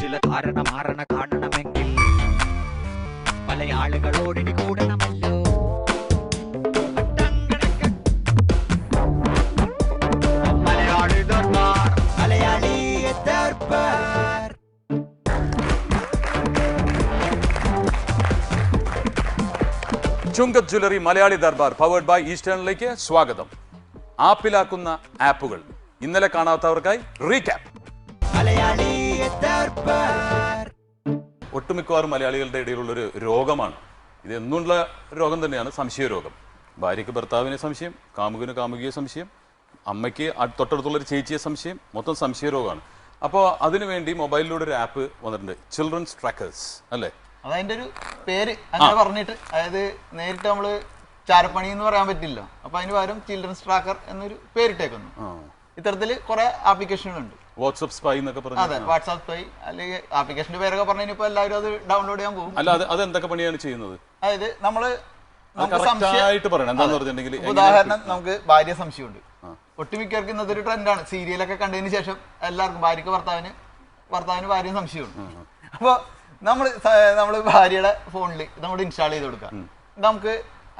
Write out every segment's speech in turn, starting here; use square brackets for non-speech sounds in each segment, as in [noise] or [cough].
ചില ധാരണ മാറണ കാണണമെങ്കിൽ പല ആളുകളോടിനി കൂടണമല്ലോ. Malayali Darbar Malayali Darbar. Chungath jewellery Malayali Darbar powered by ഈസ്റ്റേണിലേക്ക് സ്വാഗതം. ആപ്പിലാക്കുന്ന ആപ്പുകൾ. ഇന്നലെ കാണാത്തവർക്കായി റീക്യാപ്പ് ഒട്ടുമിക്കവാറും മലയാളികളുടെ ഇടയിലുള്ളൊരു രോഗമാണ്. ഇത് എന്നുള്ള രോഗം തന്നെയാണ് സംശയ രോഗം. ഭാര്യയ്ക്ക് ഭർത്താവിനെ സംശയം കാമുകിന് കാമുകിയെ സംശയം അമ്മയ്ക്ക് തൊട്ടടുത്തുള്ളൊരു ചേച്ചിയെ സംശയം മൊത്തം സംശയ രോഗമാണ്. അപ്പോൾ അതിനുവേണ്ടി മൊബൈലിലൂടെ ഒരു ആപ്പ് വന്നിട്ടുണ്ട് ചിൽഡ്രൻസ് ട്രാക്കേഴ്സ് അല്ലേ? അതതിന്റെ ഒരു പേര് അങ്ങനെ പറഞ്ഞിട്ട് അതായത് നേരിട്ട് നമ്മൾ ചാരപ്പണി എന്ന് പറയാൻ പറ്റില്ല അപ്പൊ അതിന് പകരം ചിൽഡ്രൻസ് ട്രാക്കർ എന്നൊരു പേരിട്ടേക്കുന്നു. ആ ഇത്തരത്തിൽ കുറെ ആപ്ലിക്കേഷനുകളുണ്ട്. വാട്സ്ആപ്പ് സ്പൈ എന്നൊക്കെ പറഞ്ഞു അതെ വാട്സ്ആപ്പ് സ്പൈ അല്ലെങ്കിൽ ആപ്ലിക്കേഷന്റെ പേരൊക്കെ പറഞ്ഞു ഇപ്പൊ എല്ലാവരും അത് ഡൗൺലോഡ് ചെയ്യാൻ പോകും. അല്ല അത് അത് എന്തൊക്കെ പണിയാണ് ചെയ്യുന്നത്? അതായത് നമ്മൾ ആയിട്ട് പറയണം. എന്താന്ന് പറഞ്ഞിട്ടുണ്ടെങ്കിൽ ഉദാഹരണം നമുക്ക് ഭാര്യ സംശയമുണ്ട്. ഒട്ടുമിക്കവർക്ക് ഇന്നത്തെ ഒരു ട്രെൻഡാണ് സീരിയലൊക്കെ കണ്ടതിന് ശേഷം എല്ലാവർക്കും ഭാര്യക്ക് ഭർത്താവിന് ഭർത്താവിന് ഭാര്യ സംശയമുണ്ട്. അപ്പൊ നമ്മൾ നമ്മൾ ഭാര്യയുടെ ഫോണിൽ നമ്മൾ ഇൻസ്റ്റാൾ ചെയ്ത് കൊടുക്കുക. നമുക്ക്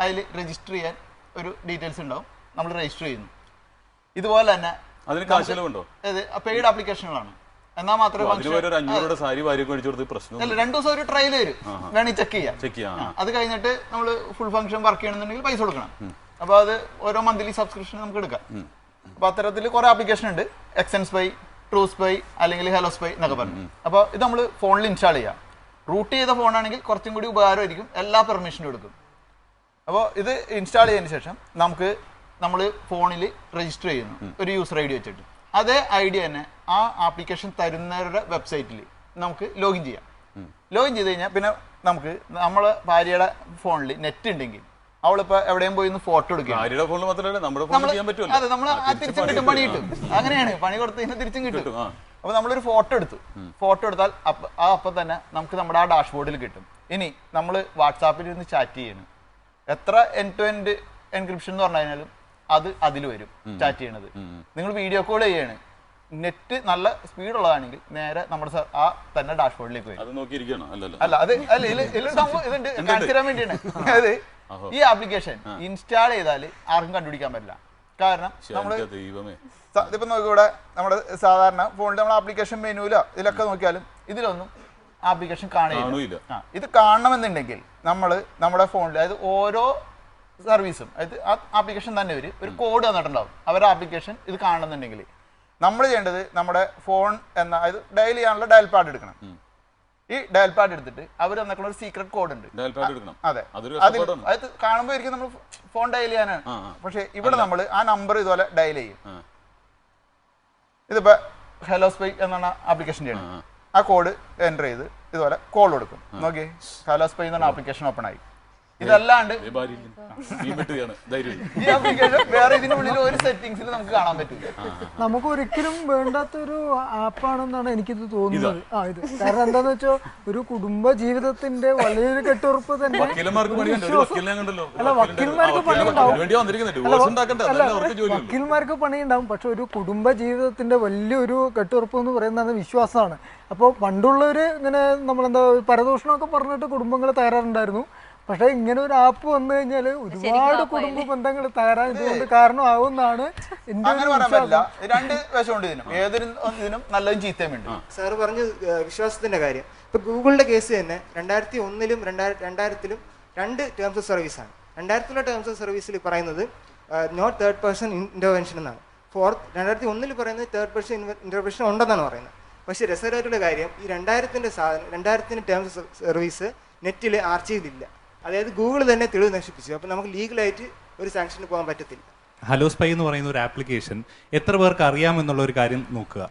അതിൽ രജിസ്റ്റർ ചെയ്യാൻ ഒരു ഡീറ്റെയിൽസ് ഉണ്ടാവും. നമ്മൾ രജിസ്റ്റർ ചെയ്യുന്നു. ഇതുപോലെ തന്നെ അതിന് കാശ് അതെ പെയ്ഡ് ആപ്ലിക്കേഷനുകളാണ് എന്നാൽ മാത്രമേ സാരി പ്രശ്നം അല്ല രണ്ടു ദിവസം ഒരു ട്രയൽ വരും. വേണമെങ്കിൽ ചെക്ക് ചെയ്യാം. ചെക്ക് ചെയ്യാം അത് കഴിഞ്ഞിട്ട് നമ്മൾ ഫുൾ ഫംഗ്ഷൻ വർക്ക് ചെയ്യണമെന്നുണ്ടെങ്കിൽ പൈസ കൊടുക്കണം. അപ്പൊ അത് ഓരോ മന്ത്ലി സബ്സ്ക്രിപ്ഷൻ നമുക്ക് എടുക്കാം. അപ്പൊ അത്തരത്തിൽ കുറെ ആപ്ലിക്കേഷൻ ഉണ്ട്. എക്സെൻസ് പൈ ട്രൂസ് പൈ അല്ലെങ്കിൽ ഹെലോസ് പൈ എന്നൊക്കെ പറഞ്ഞു. അപ്പൊ ഇത് നമ്മൾ ഫോണിൽ ഇൻസ്റ്റാൾ ചെയ്യാം. റൂട്ട് ചെയ്ത ഫോണാണെങ്കിൽ കുറച്ചും കൂടി ഉപകാരമായിരിക്കും. എല്ലാ പെർമിഷനും എടുക്കും. അപ്പോൾ ഇത് ഇൻസ്റ്റാൾ ചെയ്തതിന് ശേഷം നമുക്ക് നമ്മൾ ഫോണിൽ രജിസ്റ്റർ ചെയ്യുന്നു. ഒരു യൂസർ ഐ ഡി വെച്ചിട്ട്. അതേ ഐ ഡി തന്നെ ആ ആപ്ലിക്കേഷൻ തരുന്നവരുടെ വെബ്സൈറ്റിൽ നമുക്ക് ലോഗിൻ ചെയ്യാം. ലോഗിൻ ചെയ്ത് കഴിഞ്ഞാൽ പിന്നെ നമുക്ക് നമ്മളെ ഭാര്യയുടെ ഫോണിൽ നെറ്റ് ഉണ്ടെങ്കിൽ അവളിപ്പോൾ എവിടെയും പോയി ഫോട്ടോ എടുക്കും ഭാര്യയുടെ ഫോണിൽ മാത്രമല്ല നമ്മുടെ ഫോണിൽ ചെയ്യാൻ പറ്റുമല്ലോ. അതെ നമ്മൾ ആ, തിരിച്ച് തിരിച്ചും കിട്ടും പണി കിട്ടും. അങ്ങനെയാണ് പണി കൊടുത്തു കഴിഞ്ഞാൽ തിരിച്ചും കിട്ടും. അപ്പൊ നമ്മളൊരു ഫോട്ടോ എടുത്തു. ഫോട്ടോ എടുത്താൽ ആ അപ്പം തന്നെ നമുക്ക് നമ്മുടെ ആ ഡാഷ്ബോർഡിൽ കിട്ടും. ഇനി നമ്മൾ വാട്സാപ്പിൽ ഇരുന്ന് ചാറ്റ് ചെയ്യണം. എത്ര എൻ ടു എൻഡ് എൻക്രിപ്ഷൻ എന്ന് പറഞ്ഞു കഴിഞ്ഞാലും അത് അതിൽ വരും ചാറ്റ് ചെയ്യണത്. നിങ്ങൾ വീഡിയോ കോൾ ചെയ്യാണ്. നെറ്റ് നല്ല സ്പീഡ് ഉള്ളതാണെങ്കിൽ നേരെ നമ്മുടെ ആ തന്നെ ഡാഷ്ബോർഡിലേക്ക് വരും. അത് നോക്കിയിരിക്കണം അല്ലല്ലോ. അല്ല അത് അല്ല [laughs] സംഭവം ഇതുണ്ട്. കാണിച്ചു തരാൻ വേണ്ടിയാണ്. അതായത് ഈ ആപ്ലിക്കേഷൻ ഇൻസ്റ്റാൾ ചെയ്താൽ ആർക്കും കണ്ടുപിടിക്കാൻ പറ്റില്ല. കാരണം നമ്മൾ ഇപ്പൊ നോക്കിവിടെ നമ്മുടെ സാധാരണ ഫോണിൽ നമ്മൾ ആപ്ലിക്കേഷൻ മെനുവിലോ ഇതിലൊക്കെ നോക്കിയാലും ഇതിലൊന്നും ആപ്ലിക്കേഷൻ കാണൂല. കാണില്ല ഇത് കാണണമെന്നുണ്ടെങ്കിൽ നമ്മൾ നമ്മുടെ ഫോണിൽ അതായത് ഓരോ സർവീസും അതായത് ആ ആപ്ലിക്കേഷൻ തന്നെ ഒരു ഒരു കോഡ് തന്നിട്ടുണ്ടാവും. അവരുടെ ആപ്ലിക്കേഷൻ ഇത് കാണണമെന്നുണ്ടെങ്കിൽ. നമ്മൾ ചെയ്യേണ്ടത് നമ്മുടെ ഫോൺ എന്ന അതായത് ഡയൽ ചെയ്യാനുള്ള ഡയൽ പാഡ് എടുക്കണം. ഈ ഡയൽ പാഡ് എടുത്തിട്ട് അവർ തന്നിട്ടുള്ള ഒരു സീക്രട്ട് കോഡ് ഉണ്ട്. അതെ. അതിൽ അത് കാണുമ്പോൾ നമ്മൾ ഫോൺ ഡയൽ ചെയ്യാനാണ്. പക്ഷെ ഇവിടെ നമ്മൾ ആ നമ്പർ ഇതുപോലെ ഡയൽ ചെയ്യും. ഇതിപ്പോ ഹലോ സ്പൈ എന്നാണ് ആപ്ലിക്കേഷൻ ചെയ്യണം ആ. കോഡ് എന്റർ ചെയ്ത് ഇതുപോലെ കോൾ കൊടുക്കും. നോക്കി ഹലോ സ്പൈ എന്നാണ് ആപ്ലിക്കേഷൻ ഓപ്പൺ ആയി. ഇതല്ലാണ്ട് ഈ ആപ്ലിക്കേഷൻ വേറെ ഇതിനുള്ളിൽ ഒരു സെറ്റിംഗ്സിൽ നമുക്ക് കാണാൻ പറ്റില്ല നമുക്ക് ഒരിക്കലും വേണ്ടാത്തൊരു ആപ്പാണെന്നാണ് എനിക്കിത് തോന്നുന്നത്. ആ ഇത്. കാരണം എന്താന്ന് വെച്ചാൽ ഒരു കുടുംബ ജീവിതത്തിന്റെ വലിയൊരു കെട്ടുറപ്പ് തന്നെ. ഒരു അല്ല, വക്കീൽമാർക്ക് പണിയുണ്ടാവും. വക്കീൽമാർക്ക് പണിയുണ്ടാവും പക്ഷെ ഒരു കുടുംബ ജീവിതത്തിന്റെ വലിയൊരു കെട്ടുറപ്പ് എന്ന് പറയുന്നത് വിശ്വാസമാണ്. അപ്പോൾ പണ്ടുള്ളവര് ഇങ്ങനെ നമ്മളെന്താ പരദൂഷണമൊക്കെ പറഞ്ഞിട്ട് കുടുംബങ്ങൾ തകരാറുണ്ടായിരുന്നു. പക്ഷെ ഇങ്ങനെ ഒരു ആപ്പ് വന്നു കഴിഞ്ഞാൽ ഒരുപാട് കുടുംബ ബന്ധങ്ങൾ തകരാൻ ഇതുകൊണ്ട് കാരണമാവുമെന്നാണ് അങ്ങനെ പറയാൻ പറ്റില്ല. രണ്ട് വശമുണ്ട് ഇതിനും. ഏതൊരു ഇതിനും നല്ലതും ചീത്തയും ഉണ്ട് സാറ് പറഞ്ഞ വിശ്വാസത്തിന്റെ കാര്യം. ഇപ്പൊ ഗൂഗിളിന്റെ കേസ് തന്നെ രണ്ടായിരത്തി ഒന്നിലും രണ്ടായിരത്തിലും രണ്ട് ടേംസ് ഓഫ് സർവീസ് ആണ്. രണ്ടായിരത്തിലെ ടേംസ് ഓഫ് സർവീസിൽ പറയുന്നത് നോട്ട് തേർഡ് പേഴ്സൺ ഇന്റർവെൻഷൻ എന്നാണ്. ഫോർത്ത് രണ്ടായിരത്തി ഒന്നിൽ പറയുന്നത് തേർഡ് പേഴ്സൺ ഇന്റർവെൻഷൻ ഉണ്ടെന്നാണ് പറയുന്നത്. പക്ഷേ രസകരമായിട്ടുള്ള കാര്യം ഈ രണ്ടായിരത്തിന്റെ സാധനം രണ്ടായിരത്തിന്റെ ടേംസ് ഓഫ് സർവീസ് നെറ്റിൽ ആർച്ചീവിലില്ല അതായത് ഗൂഗിൾ തന്നെ തെളിവ് നശിപ്പിച്ചു. അപ്പോൾ നമുക്ക് ലീഗലായിട്ട് ഒരു സാങ്ഷന് പോകാൻ പറ്റത്തില്ല. ഹലോ സ്പൈ എന്ന് പറയുന്ന ഒരു ആപ്ലിക്കേഷൻ എത്ര പേർക്ക് അറിയാമെന്നുള്ള ഒരു കാര്യം നോക്കുക.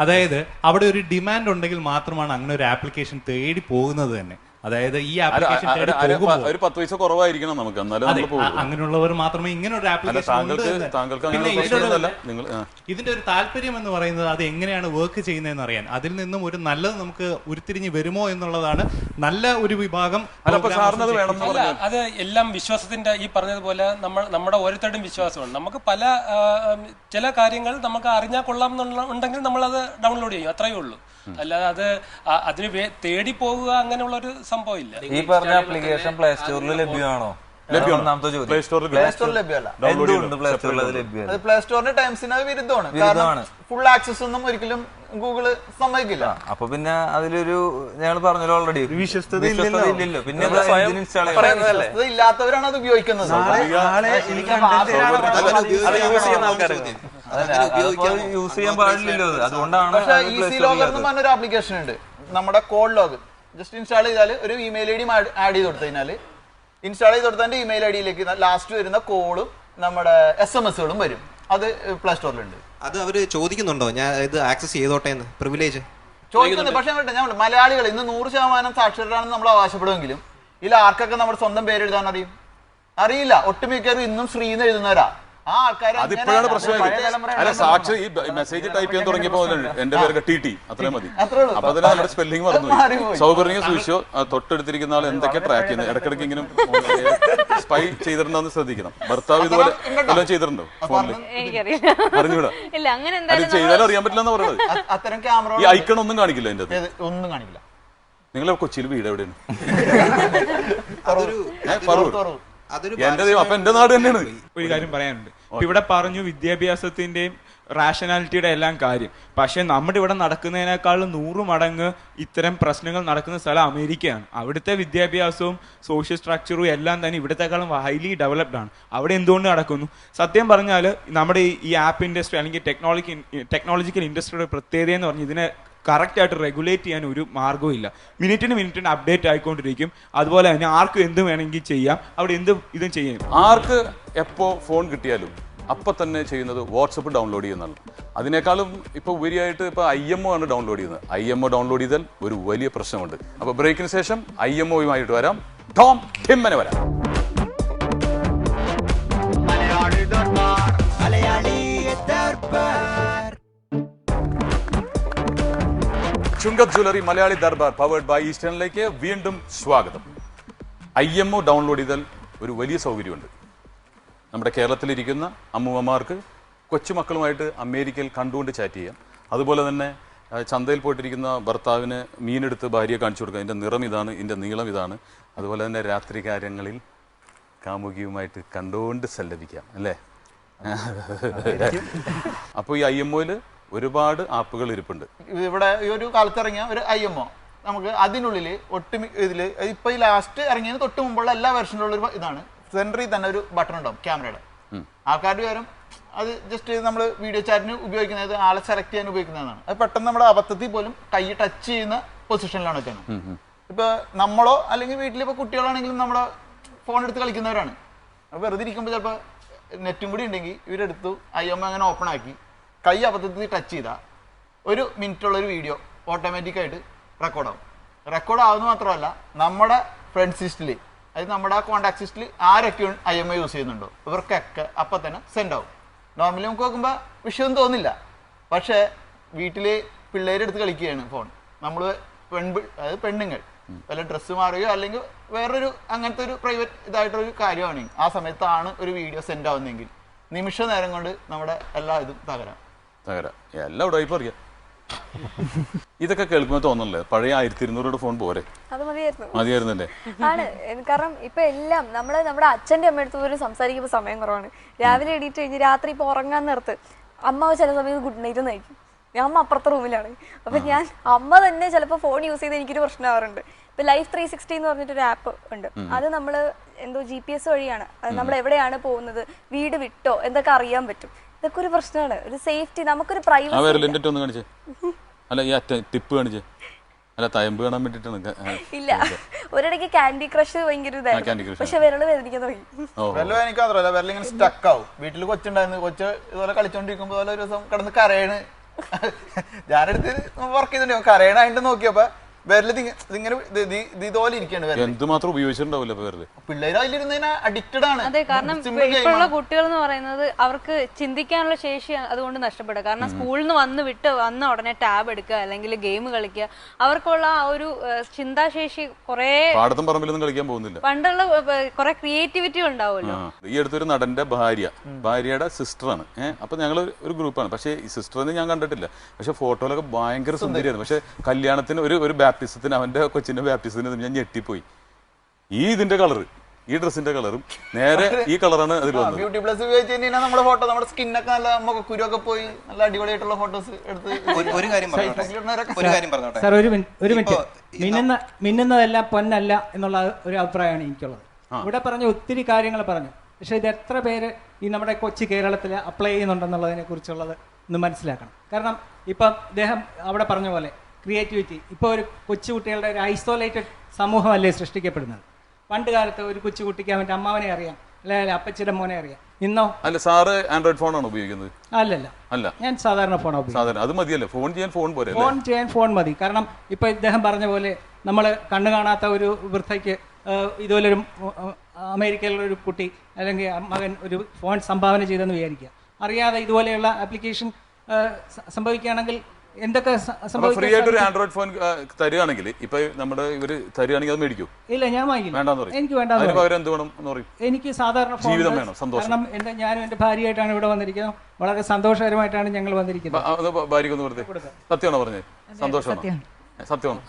അതായത് അവിടെ ഒരു ഡിമാൻഡ് ഉണ്ടെങ്കിൽ മാത്രമാണ് അങ്ങനെ ഒരു ആപ്ലിക്കേഷൻ തേടി പോകുന്നത് തന്നെ. അതായത് ഈ ആപ്ലിക്കേഷൻ ഒരു പത്ത് പൈസ കുറവായിരിക്കണം നമുക്ക്. എന്നാലും അങ്ങനെയുള്ളവർ മാത്രമേ ഇങ്ങനെ ഒരു ആപ്ലിക്കേഷൻ ഇതിന്റെ ഒരു താല്പര്യം എന്ന് പറയുന്നത് അത് എങ്ങനെയാണ് വർക്ക് ചെയ്യുന്നതെന്ന് അറിയാൻ. അതിൽ നിന്നും ഒരു നല്ലത് നമുക്ക് ഉരുത്തിരിഞ്ഞ് വരുമോ എന്നുള്ളതാണ് നല്ല ഒരു വിഭാഗം അത് എല്ലാം വിശ്വാസത്തിന്റെ ഈ പറഞ്ഞതുപോലെ നമ്മൾ നമ്മുടെ ഓരോരുത്തരുടെയും വിശ്വാസമാണ്. നമുക്ക് പല ചില കാര്യങ്ങൾ നമുക്ക് അറിഞ്ഞാൽ കൊള്ളാം എന്നുണ്ടെങ്കിൽ ഉണ്ടെങ്കിൽ നമ്മൾ അത് ഡൗൺലോഡ് ചെയ്യും. അത്രയേ ഉള്ളൂ. അല്ലാതെ അത് അതിന് തേടി പോവുക അങ്ങനെയുള്ള ഒരു സംഭവം ഇല്ല. ഈ പറഞ്ഞ ആപ്ലിക്കേഷൻ പ്ലേ സ്റ്റോറിൽ ലഭ്യമാണോ? പ്ലേ സ്റ്റോറിൽ ലഭ്യമല്ല. അത് പ്ലേ സ്റ്റോറിന്റെ ടൈംസിന് വിരുദ്ധമാണ്. കാരണം ഫുൾ ആക്സസ് ഒന്നും ഒരിക്കലും ഗൂഗിൾ സമ്മതിക്കില്ല. അപ്പൊ പിന്നെ അതിലൊരു ഞങ്ങൾ പറഞ്ഞല്ലോ ഓൾറെഡി വിശ്വസ്തത ഇല്ലല്ലോ. പിന്നെ ഇല്ലാത്തവരാണ് അത് ഉപയോഗിക്കുന്നത്. യൂസ് ചെയ്യാൻ പാടില്ലല്ലോ അത്. അതുകൊണ്ടാണ്. പറഞ്ഞൊരു ആപ്ലിക്കേഷൻ ഉണ്ട്. നമ്മുടെ കോൾ ലോഗ് ജസ്റ്റ് ഇൻസ്റ്റാൾ ചെയ്താൽ ഒരു ഇമെയിൽ ഐ ഡി ആഡ് ചെയ്ത് കൊടുത്തു കഴിഞ്ഞാൽ ഇൻസ്റ്റാൾ ചെയ്ത് കൊടുത്തതിന്റെ ഇമെയിൽ ഐ ഡിയിലേക്ക് ലാസ്റ്റ് വരുന്ന കോളും നമ്മുടെ എസ് എം എസുകളും വരും. അത് പ്ലേ സ്റ്റോറിലുണ്ട് അത് അവർ ചോദിക്കുന്നുണ്ടോ? ഞാൻ ഇത് ആക്സസ് ചെയ്തോട്ടെ എന്ന്. പ്രിവിലേജ് ചോദിക്കുന്നത് പക്ഷെ ഞാൻ മലയാളികൾ ഇന്ന് നൂറ് ശതമാനം സാക്ഷരരാണെന്ന് നമ്മൾ അവകാശപ്പെടുമെങ്കിലും ഇതിൽ ആർക്കൊക്കെ നമ്മുടെ സ്വന്തം പേര് എഴുതാൻ അറിയും? അറിയില്ല. ഒട്ടുമിക്കവരും ഇന്നും ശ്രീന്ന് എഴുതുന്നവരാ. അതിപ്പോഴാണ് പ്രശ്നമായി അല്ല സാക്ഷി ഈ മെസ്സേജ് ടൈപ്പ് ചെയ്യാൻ തുടങ്ങിയപ്പോ. എന്റെ പേരൊക്കെ ടി ടി അത്രയും മതി. അത്രേ ഉള്ളൂ. അപ്പൊ അതിന് നമ്മുടെ സ്പെല്ലിംഗ് മറന്നു സൗകര്യം സൂക്ഷിച്ചോ? തൊട്ടെടുത്തിരിക്കുന്ന ആൾ എന്തൊക്കെ ട്രാക്ക് ചെയ്യുന്നത്? ഇടക്കിടക്ക് ഇങ്ങനെ സ്പൈ ചെയ്തിട്ടുണ്ടോ ശ്രദ്ധിക്കണം. ഭർത്താവ് ഇതുപോലെ എല്ലാം ചെയ്തിട്ടുണ്ടോ ഫോണിൽ അറിഞ്ഞൂടാ? ഇല്ല അങ്ങനെ എന്തായാലും ചെയ്താലും അറിയാൻ പറ്റില്ല എന്ന് പറയുന്നത് ഈ ഐക്കൺ ഒന്നും കാണിക്കില്ല എന്റെ ഒന്നും കാണിക്കില്ല. നിങ്ങളെ കൊച്ചിയിൽ വീട് എവിടെയാണ്? [laughs] എന്റെ ദൈവം അപ്പൊ എന്റെ നാട് തന്നെയാണ്. ഒരു കാര്യം പറയാനുണ്ട്. ഇവിടെ പറഞ്ഞു വിദ്യാഭ്യാസത്തിന്റെയും റാഷണാലിറ്റിയുടെ എല്ലാം കാര്യം. പക്ഷെ നമ്മുടെ ഇവിടെ നടക്കുന്നതിനേക്കാളും നൂറ് മടങ്ങ് ഇത്തരം പ്രശ്നങ്ങൾ നടക്കുന്ന സ്ഥലം അമേരിക്കയാണ്. അവിടുത്തെ വിദ്യാഭ്യാസവും സോഷ്യൽ സ്ട്രക്ചറും എല്ലാം തന്നെ ഇവിടത്തെക്കാളും ഹൈലി ഡെവലപ്ഡ് ആണ്. അവിടെ എന്തുകൊണ്ട് നടക്കുന്നു? സത്യം പറഞ്ഞാൽ നമ്മുടെ ഈ- ഈ ആപ്പ് ഇൻഡസ്ട്രി അല്ലെങ്കിൽ ടെക്നോളജി ടെക്നോളജിക്കൽ ഇൻഡസ്ട്രിയുടെ പ്രത്യേകത എന്ന് പറഞ്ഞാൽ ഇതിനെ കറക്റ്റ് ആയിട്ട് റെഗുലേറ്റ് ചെയ്യാൻ ഒരു മാർഗവും ഇല്ല. മിനിറ്റിന് മിനിറ്റിന് അപ്ഡേറ്റ് ആയിക്കൊണ്ടിരിക്കും. അതുപോലെ തന്നെ ആർക്കും എന്ത് വേണമെങ്കിൽ ചെയ്യാം. അവിടെ എന്ത് ഇതും ചെയ്യാം. ആർക്ക് എപ്പോൾ ഫോൺ കിട്ടിയാലും അപ്പൊ തന്നെ ചെയ്യുന്നത് വാട്സപ്പ് ഡൗൺലോഡ് ചെയ്യുന്നതാണ്. അതിനേക്കാളും ഇപ്പോൾ ഉപരിയായിട്ട് ഇപ്പോൾ ഐ എം ഒ ആണ് ഡൗൺലോഡ് ചെയ്യുന്നത്. ഐ എം ഒ ഡൗൺലോഡ് ചെയ്താൽ ഒരു വലിയ പ്രശ്നമുണ്ട്. അപ്പൊ ബ്രേക്കിന് ശേഷം ഐ എം ഒയുമായിട്ട് വരാം. ടോം ടിമ്മനെ വരാം. Chungath jewellery Malayali Darbar powered by ഈസ്റ്റേണിലേക്ക് വീണ്ടും സ്വാഗതം. ഐ എം ഒ ഡൗൺലോഡ് ചെയ്താൽ ഒരു വലിയ സൗകര്യമുണ്ട്. നമ്മുടെ കേരളത്തിലിരിക്കുന്ന അമ്മൂമ്മമാർക്ക് കൊച്ചുമക്കളുമായിട്ട് അമേരിക്കയിൽ കണ്ടുകൊണ്ട് ചാറ്റ് ചെയ്യാം. അതുപോലെ തന്നെ ചന്തയിൽ പോയിട്ടിരിക്കുന്ന ഭർത്താവിന് മീനെടുത്ത് ഭാര്യയെ കാണിച്ചു കൊടുക്കാം. ഇതിന്റെ നിറം ഇതാണ് ഇതിന്റെ നീളം ഇതാണ്. അതുപോലെ തന്നെ രാത്രി കാര്യങ്ങളിൽ കാമുകിയുമായിട്ട് കണ്ടുകൊണ്ട് സല്ലപിക്കാം അല്ലേ? അപ്പോൾ ഈ ഐ എം ഒയിൽ ഒരുപാട് ആപ്പുകൾ ഇരിപ്പുണ്ട്. ഇവിടെ ഈ ഒരു കാലത്ത് ഇറങ്ങിയ ഒരു ഐ എം ഒ നമുക്ക് അതിനുള്ളിൽ ഒട്ടുമി ഇതിൽ ഇപ്പൊ ഈ ലാസ്റ്റ് ഇറങ്ങിയതിന് തൊട്ട് മുമ്പുള്ള എല്ലാ വെർഷനിലുള്ള ഒരു ഇതാണ്. സെൻട്രി തന്നെ ഒരു ബട്ടൺ ഉണ്ടാവും ക്യാമറയുടെ ആൾക്കാരുടെ കാര്യം അത് ജസ്റ്റ് നമ്മൾ വീഡിയോ ചാറ്റിന് ഉപയോഗിക്കുന്നത് ആളെ സെലക്ട് ചെയ്യാൻ ഉപയോഗിക്കുന്നതാണ്. അത് പെട്ടെന്ന് നമ്മുടെ അബദ്ധത്തിൽ പോലും കൈ ടച്ച് ചെയ്യുന്ന പൊസിഷനിലാണ് വെക്കുന്നത് ഇപ്പൊ നമ്മളോ അല്ലെങ്കിൽ വീട്ടിലിപ്പോ കുട്ടികളാണെങ്കിലും നമ്മളെ ഫോൺ എടുത്ത് കളിക്കുന്നവരാണ്. വെറുതെ ഇരിക്കുമ്പോൾ ചിലപ്പോൾ നെറ്റും കൂടി ഉണ്ടെങ്കിൽ ഇവരെടുത്തു ഐ എം അങ്ങനെ ഓപ്പൺ ആക്കി. കൈ അബദ്ധത്തിൽ ടച്ച് ചെയ്താൽ ഒരു മിനിറ്റുള്ള ഒരു വീഡിയോ ഓട്ടോമാറ്റിക്കായിട്ട് റെക്കോർഡാവും റെക്കോർഡ് ആവും. റെക്കോർഡ് ആവുന്നത് മാത്രമല്ല നമ്മുടെ ഫ്രണ്ട്സ് ലിസ്റ്റിൽ അതായത് നമ്മുടെ ആ കോൺടാക്ട് ലിസ്റ്റിൽ ആരൊക്കെ ഐ എം ഐ യൂസ് ചെയ്യുന്നുണ്ടോ ഇവർക്കൊക്കെ അപ്പം തന്നെ സെൻഡ് ആവും. നോർമലി നമുക്ക് നോക്കുമ്പോൾ വിഷയം തോന്നില്ല. പക്ഷേ വീട്ടിൽ പിള്ളേരെടുത്ത് കളിക്കുകയാണ് ഫോൺ നമ്മൾ പെൺ അതായത് പെണ്ണുങ്ങൾ. വല്ല ഡ്രസ്സ് മാറുകയോ അല്ലെങ്കിൽ വേറൊരു അങ്ങനത്തെ ഒരു പ്രൈവറ്റ് ഇതായിട്ടൊരു കാര്യമാണെങ്കിൽ ആ സമയത്താണ് ഒരു വീഡിയോ സെൻഡ് ആവുന്നതെങ്കിൽ. നിമിഷ നേരം കൊണ്ട് നമ്മുടെ എല്ലാ ഇതും തകരാം. തകരാം. എല്ലാം ഇപ്പൊ അറിയാം. ഇതൊക്കെ കേൾക്കുമ്പോൾ തോന്നണല്ലേ പഴയ ആയിരത്തി ഇരുന്നൂറ് ഫോൺ പോരെ? അത് മതിയായിരുന്നു. മതിയായിരുന്നല്ലേ ആണ്. കാരണം ഇപ്പൊ എല്ലാം നമ്മൾ നമ്മുടെ അച്ഛന്റെ അമ്മയടുത്ത് പോലും സംസാരിക്കുമ്പോൾ സമയം കുറവാണ്. രാവിലെ എണീറ്റ് കഴിഞ്ഞ് രാത്രി ഇപ്പൊ ഉറങ്ങാൻ നേരത്ത് അമ്മ ചില സമയത്ത് ഗുഡ് നൈറ്റ് നയിക്കും ഞാൻ അമ്മ അപ്പുറത്തെ റൂമിലാണ്. അപ്പൊ ഞാൻ അമ്മ തന്നെ ചിലപ്പോൾ ഫോൺ യൂസ് ചെയ്ത് എനിക്കൊരു പ്രശ്നമാവാറുണ്ട് ഇപ്പൊ ലൈഫ് ത്രീ സിക്സ്റ്റി എന്ന് പറഞ്ഞിട്ടൊരു ആപ്പ് ഉണ്ട്. അത് നമ്മൾ എന്തോ ജി പി എസ് വഴിയാണ്. നമ്മൾ എവിടെയാണ് പോകുന്നത്? വീട് വിട്ടോ? എന്തൊക്കെ അറിയാൻ പറ്റും? ഇതൊക്കെ ഒരു പ്രശ്നമാണ്. ഒരു സേഫ്റ്റി നമുക്കൊരു ആ പ്രൈവസി വിരലിന്റെ ഒന്ന് കാണിച്ചേ. അല്ല ഈ അറ്റ ടിപ്പ് കാണിച്ചേ. അല്ല തയമ്പ് കാണാൻ വേണ്ടിട്ടാണ് ആ, ഇല്ല. ഒരിടയ്ക്ക് കാൻഡി ക്രഷ് ഭയങ്കര ഇതായിരുന്നു. പക്ഷെ വിരൾ വേദനിക്കാൻ തുടങ്ങി. വെല്ല എനിക്ക് മാത്രമല്ല ഇങ്ങനെ സ്റ്റക്ക് ആവും. വീട്ടിൽ കൊച്ചുണ്ടായിരുന്നു. കൊച്ച് ഇതുപോലെ കളിച്ചോണ്ടിരിക്കുമ്പോ ഒരു ദിവസം കിടന്ന് കരയാണ്. [laughs] ഞാനെടുത്ത് വർക്ക് ചെയ്തിട്ടുണ്ട് കരയണായിട്ട് നോക്കിയപ്പോ. വിരൽ ഇതിങ്ങനെ ഇതുപോലെ ഇരിക്കുകയാണ് എന്തുമാത്രം ഉപയോഗിച്ചിട്ടുണ്ടാവില്ല പേരിൽ പിള്ളേർ അതിലിരുന്നതിന് അഡിക്റ്റഡ് ആണ്. അതെ കാരണം ഇപ്പോഴുള്ള കുട്ടികൾ എന്ന് പറയുന്നത് അവർക്ക് ചിന്തിക്കാനുള്ള ശേഷി അതുകൊണ്ട് നഷ്ടപ്പെടുക. കാരണം സ്കൂളിൽ നിന്ന് വന്ന് വിട്ട് വന്ന ഉടനെ ടാബ് എടുക്കുക അല്ലെങ്കിൽ ഗെയിം കളിക്കുക. അവർക്കുള്ള ആ ഒരു ചിന്താശേഷി കൊറേ പാടത്തും പറമ്പിലൊന്നും കളിക്കാൻ പോകുന്നില്ല. പണ്ടുള്ള കൊറേ കുറെ ക്രിയേറ്റിവിറ്റി ഉണ്ടാവുമല്ലോ. ഈ അടുത്തൊരു നടന്റെ ഭാര്യ. ഭാര്യയുടെ സിസ്റ്റർ ആണ്. അപ്പൊ ഞങ്ങൾ ഒരു ഗ്രൂപ്പാണ് പക്ഷേ ഈ സിസ്റ്ററിനെ ഞാൻ കണ്ടിട്ടില്ല. പക്ഷെ ഫോട്ടോയിലൊക്കെ ഭയങ്കര സുന്ദരിയായിരുന്നു. പക്ഷെ കല്യാണത്തിന് ഒരു ഒരു ബാപ്റ്റിസത്തിന് അവന്റെ കൊച്ചിന്റെ ബാപ്റ്റിസത്തിന് ഞാൻ ഞെട്ടിപ്പോയി. ഈ ഇതിന്റെ കളറ് ഈ ഡ്രസ്സിന്റെ കളറും നേരെ ഈ കളറാണ് അതിൽ വന്നത്. ബ്യൂട്ടി പ്ലസ് ഉപയോഗിച്ച് കഴിഞ്ഞാൽ നമ്മുടെ ഫോട്ടോ നമ്മുടെ സ്കിന്നൊക്കെ നല്ല നമുക്ക് കുരുവൊക്കെ പോയി നല്ല അടിപൊളിയായിട്ടുള്ള ഫോട്ടോസ് എടുത്ത് ഒരു- കാര്യം പറഞ്ഞോട്ടെ. ഫേസ്ബുക്കിലിടുന്നവരൊക്കെ ഒരു കാര്യം പറഞ്ഞോട്ടെ. സാർ ഒരു മിനിറ്റ് ഒരു മിനിറ്റ്. മിന്നുന്ന മിന്നുന്നതെല്ലാം പൊന്നല്ല എന്നുള്ള ഒരു അഭിപ്രായമാണ് എനിക്കുള്ളത്. ഇവിടെ പറഞ്ഞ ഒത്തിരി കാര്യങ്ങൾ പറഞ്ഞു. പക്ഷെ ഇത് എത്ര പേര് ഈ നമ്മുടെ കൊച്ചി കേരളത്തിൽ അപ്ലൈ ചെയ്യുന്നുണ്ടെന്നുള്ളതിനെ കുറിച്ചുള്ളത് ഒന്ന് മനസ്സിലാക്കണം. കാരണം ഇപ്പം അദ്ദേഹം അവിടെ പറഞ്ഞ പോലെ ക്രിയേറ്റിവിറ്റി. ഇപ്പോൾ ഒരു കൊച്ചുകുട്ടികളുടെ ഒരു ഐസോലേറ്റഡ് സമൂഹമല്ലേ സൃഷ്ടിക്കപ്പെടുന്നത്? പണ്ട് കാലത്ത് ഒരു കൊച്ചുകുട്ടിക്ക് അവന്റെ അമ്മാവനെ അറിയാം അല്ലെങ്കിൽ അപ്പച്ചിയുടെ മോനെ അറിയാം. ഇന്നോ? അല്ല സാറ് ആൻഡ്രോയിഡ് ഫോണാണ് ഉപയോഗിക്കുന്നത്? അല്ലല്ല. അല്ല. ഞാൻ സാധാരണ ഫോൺ ഉപയോഗിക്കും സാധാരണ അത് മതിയല്ലേ? ഫോൺ ചെയ്യാൻ ഫോൺ പോരെ ഫോൺ ചെയ്യാൻ ഫോൺ മതി. കാരണം ഇപ്പൊ ഇദ്ദേഹം പറഞ്ഞ പോലെ നമ്മൾ കണ്ണു കാണാത്ത ഒരു വൃദ്ധയ്ക്ക് ഇതുപോലൊരു അമേരിക്കയിലുള്ള ഒരു കുട്ടി അല്ലെങ്കിൽ മകൻ ഒരു ഫോൺ സംഭാവന ചെയ്തെന്ന് വിചാരിക്കുക. അറിയാതെ ഇതുപോലെയുള്ള ആപ്ലിക്കേഷൻ സംഭവിക്കുകയാണെങ്കിൽ എന്തൊക്കെ ഫ്രീ ആയിട്ട് ഒരു ആൻഡ്രോയിഡ് ഫോൺ തരികയാണെങ്കിൽ ഇപ്പൊ നമ്മുടെ ഇവർ തരികയാണെങ്കിൽ അത് മേടിക്കും. ഇല്ല ഞാൻ വാങ്ങിക്കില്ല. വേണ്ടാന്ന് പറയും. എനിക്ക് വേണ്ടാന്ന് അതിന്. പകരം എന്ത് വേണം എന്ന് പറയും? എനിക്ക് സാധാരണ ജീവിതം വേണം, സന്തോഷം. കാരണം എന്റെ ഞാനും എന്റെ ഭാര്യയായിട്ടാണ് ഇവിടെ വന്നിരിക്കുന്നത്. വളരെ സന്തോഷകരമായിട്ടാണ് ഞങ്ങൾ വന്നിരിക്കുന്നത്. ഒന്ന് വെറുതെ. സത്യമാണോ പറഞ്ഞത്? സന്തോഷമാണ്? സത്യമാണ്.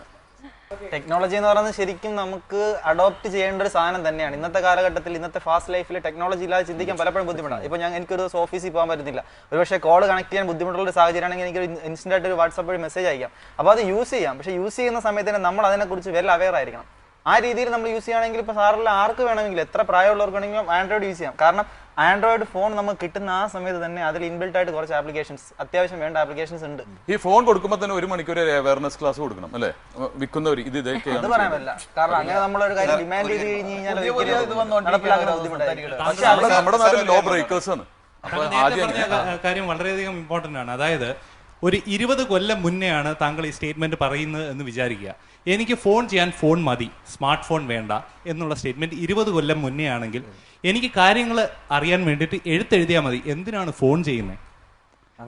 ടെക്നോളജി എന്ന് പറയുന്നത് ശരിക്കും നമുക്ക് അഡോപ്റ്റ് ചെയ്യേണ്ട ഒരു സാധനം തന്നെയാണ്. ഇന്നത്തെ കാലഘട്ടത്തിൽ ഇന്നത്തെ ഫാസ്റ്റ് ലൈഫിൽ ടെക്നോളജി ഇല്ലാതെ ചിന്തിക്കാൻ പലപ്പോഴും ബുദ്ധിമുട്ടാണ്. ഇപ്പോൾ ഞാൻ എനിക്കൊരു ദിവസം ഓഫീസിൽ പോകാൻ പറ്റുന്നില്ല. ഒരുപക്ഷെ കോൾ കണക്ട് ചെയ്യാൻ ബുദ്ധിമുട്ടുള്ള ഒരു സാഹചര്യമാണെങ്കിൽ എനിക്ക് ഇൻസ്റ്റന്റ് ആയിട്ട് ഒരു വാട്സപ്പ് വഴി മെസ്സേജ് അയക്കാം. അപ്പോൾ അത് യൂസ് ചെയ്യാം. പക്ഷേ യൂസ് ചെയ്യുന്ന സമയത്ത് തന്നെ നമ്മൾ അതിനെക്കുറിച്ച് വെൽ അവെയർ ആയിരിക്കണം. ആ രീതിയിൽ നമ്മൾ യൂസ് ചെയ്യുകയാണെങ്കിൽ ഇപ്പോൾ സാറിൽ ആർക്ക് വേണമെങ്കിലും എത്ര പ്രായമുള്ളവർക്ക് വേണമെങ്കിലും ആൻഡ്രോയിഡ് യൂസ് ചെയ്യാം. കാരണം ആൻഡ്രോയിഡ് ഫോൺ നമുക്ക് കിട്ടുന്ന ആ സമയത്ത് തന്നെ അതിൽ ഇൻബിൽട്ട് ആയിട്ട് കുറച്ച് ആപ്ലിക്കേഷൻസ് അത്യാവശ്യം വേണ്ട ആപ്ലിക്കേഷൻസ് ഉണ്ട്. ഈ ഫോൺ കൊടുക്കുമ്പോൾ തന്നെ ഒരു മണിക്കൂർ അവയർനെസ് ക്ലാസ് കൊടുക്കണം അല്ലേ? വിൽക്കുന്നവർ ഇത് അത് ഇതൊക്കെയാണ് പറയാൻ പറ്റില്ല. കാരണം അങ്ങനെ നമ്മളൊരു കാര്യം ഡിമാൻഡ് ചെയ്ത് കഴിഞ്ഞ് കഴിഞ്ഞാൽ നമ്മുടെ നാട്ടിൽ ലോ ബ്രേക്കേഴ്സ് ആണ്. കാര്യം വളരെയധികം ഇമ്പോർട്ടന്റ് ആണ്. അതായത് ഒരു ഇരുപത് കൊല്ലം മുന്നെയാണ് താങ്കൾ ഈ സ്റ്റേറ്റ്മെന്റ് പറയുന്നത് എന്ന് വിചാരിക്കുക. എനിക്ക് ഫോൺ ചെയ്യാൻ ഫോൺ മതി സ്മാർട്ട് ഫോൺ വേണ്ട എന്നുള്ള സ്റ്റേറ്റ്മെന്റ് ഇരുപത് കൊല്ലം മുന്നേ ആണെങ്കിൽ എനിക്ക് കാര്യങ്ങൾ അറിയാൻ വേണ്ടിയിട്ട് എഴുത്തെഴുതിയാൽ മതി. എന്തിനാണ് ഫോൺ ചെയ്യുന്നത്